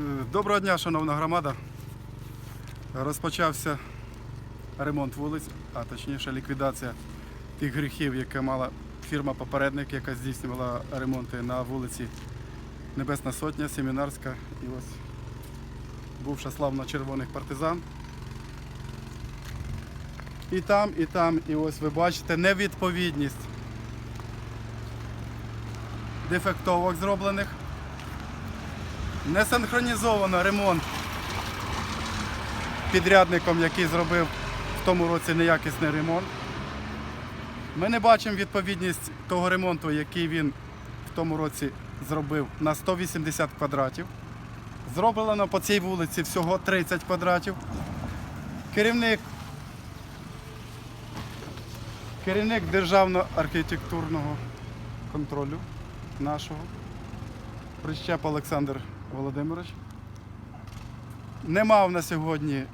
Е, Доброго дня, шановна громада. Розпочався ремонт вулиць, а точніше ліквідація тих гріхів, яке мала фірма-попередник, яка здійснювала ремонти на вулиці Небесна Сотня, Семінарська і ось бувша славна червоних партизан. І там, і там, і ось ви бачите невідповідність дефектовок зроблених. Не синхронізовано ремонт підрядником, який зробив в тому році неякісний ремонт. Ми не бачимо відповідність того ремонту, який він в тому році зробив на 180 квадратів. Зроблено по цій вулиці всього 30 квадратів. Керівник, керівник державного архітектурного контролю нашого Прищеп Олександр Володимирович. Не мав на сьогодні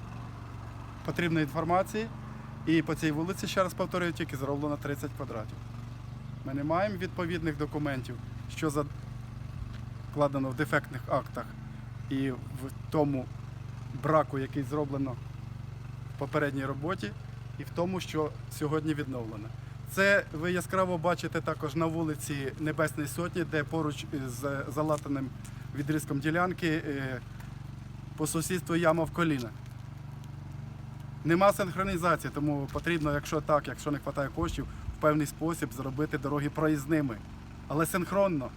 потрібної інформації. І по цій вулиці, ще раз повторюю, тільки зроблено 30 квадратів. Ми не маємо відповідних документів, що закладено в дефектних актах і в тому браку, який зроблено в попередній роботі, і в тому, що сьогодні відновлено. Це ви яскраво бачите також на вулиці Небесної Сотні, де поруч з залатаним відрізком ділянки е, по сусідству яма в коліна. Нема синхронізації, тому потрібно, якщо так, якщо не вистачає коштів, в певний спосіб зробити дороги проїзними. Але синхронно.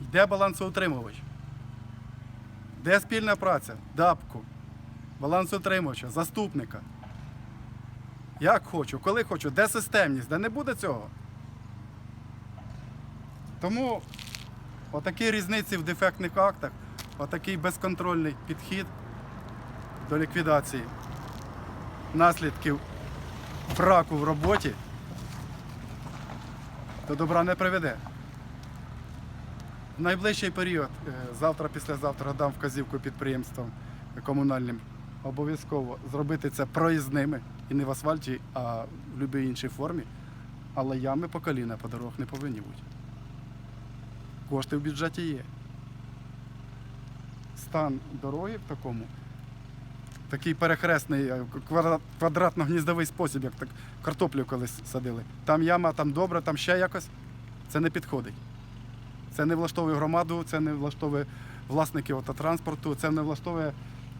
Йде балансоутримувач. Де спільна праця? ДАПКу, балансоутримувача, заступника. Як хочу, коли хочу, де системність, де не буде цього. Тому отакі різниці в дефектних актах, отакий безконтрольний підхід до ліквідації наслідків браку в роботі до добра не приведе. В найближчий період, е, завтра, післязавтра дам вказівку підприємствам комунальним обов'язково зробити це проїзними і не в асфальті, а в будь-якій іншій формі. Але ями по коліна по дорогах не повинні бути. Кошти в бюджеті є. Стан дороги в такому, такий перехресний е, квадратно-гніздовий спосіб, як так картоплю колись садили. Там яма, там добре, там ще якось. Це не підходить. Це не влаштовує громаду, це не влаштовує власників автотранспорту, це не влаштовує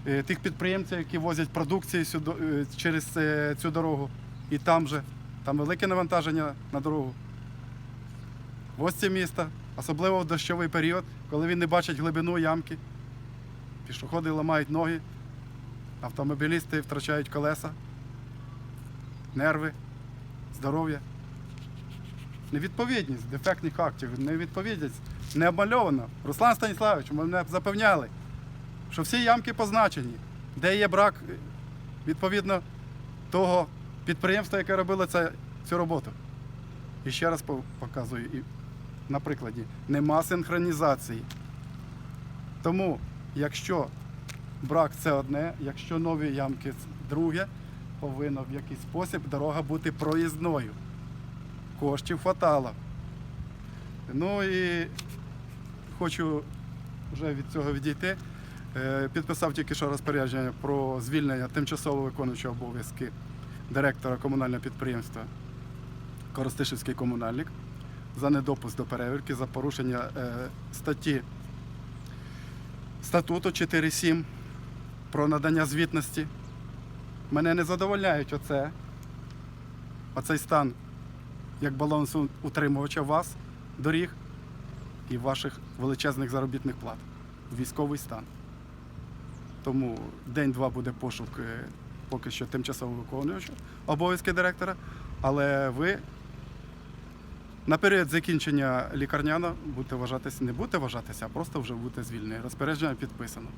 е, тих підприємців, які возять продукцію сюди, е, через цю дорогу. І там же, там велике навантаження на дорогу. Ось це міста, особливо в дощовий період, коли він не бачить глибину ямки. Пішоходи ламають ноги, автомобілісти втрачають колеса, нерви, здоров'я. Невідповідність дефектних актів, невідповідність не обмальовано. Руслан Станіславович, мене запевняли, що всі ямки позначені, де є брак е, відповідно того підприємства, яке робило цю роботу. І ще раз показую на прикладі, нема синхронізації. Тому, якщо брак це одне, якщо нові ямки друге, повинна в якийсь спосіб дорога бути проїзною. Коштів хватало. Ну і хочу вже від цього відійти. Е, Підписав тільки що розпорядження про звільнення тимчасово виконуючого обов'язки директора комунального підприємства Коростишівський комунальник за недопуск до перевірки, за порушення е, статті статуту 4.7 про надання звітності. Мене не задовольняють оце, оцей стан як балансу утримувача вас, доріг і ваших величезних заробітних плат. Військовий стан. Тому день-два буде пошук е, поки що тимчасово виконуючого обов'язки директора, але ви на період закінчення лікарняно будете вважатися, не будете вважатися, а просто вже будете звільнені. Розпорядження підписано.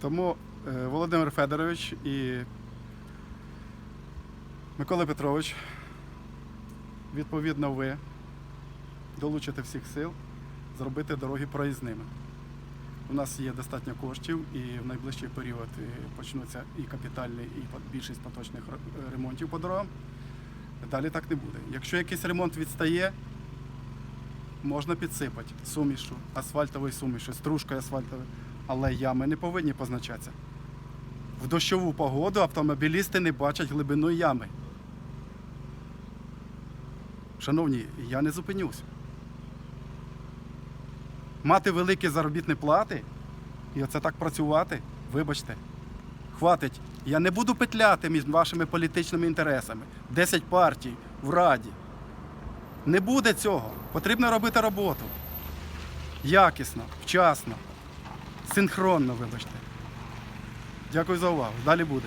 Тому е, Володимир Федорович і Микола Петрович, відповідно, ви долучите всіх сил зробити дороги проїзними. У нас є достатньо коштів і в найближчий період е, почнуться і капітальні, і більшість поточних ремонтів по дорогам. Далі так не буде. Якщо якийсь ремонт відстає, можна підсипати сумішу, асфальтовою сумішю, стружкою асфальтовою, але ями не повинні позначатися. В дощову погоду автомобілісти не бачать глибину ями. Шановні, я не зупинюсь. Мати великі заробітні плати і оце так працювати, вибачте, хватить. Я не буду петляти між вашими політичними інтересами. 10 партій в Раді. Не буде цього. Потрібно робити роботу. Якісно, вчасно, синхронно, вибачте. Дякую за увагу. Далі буде.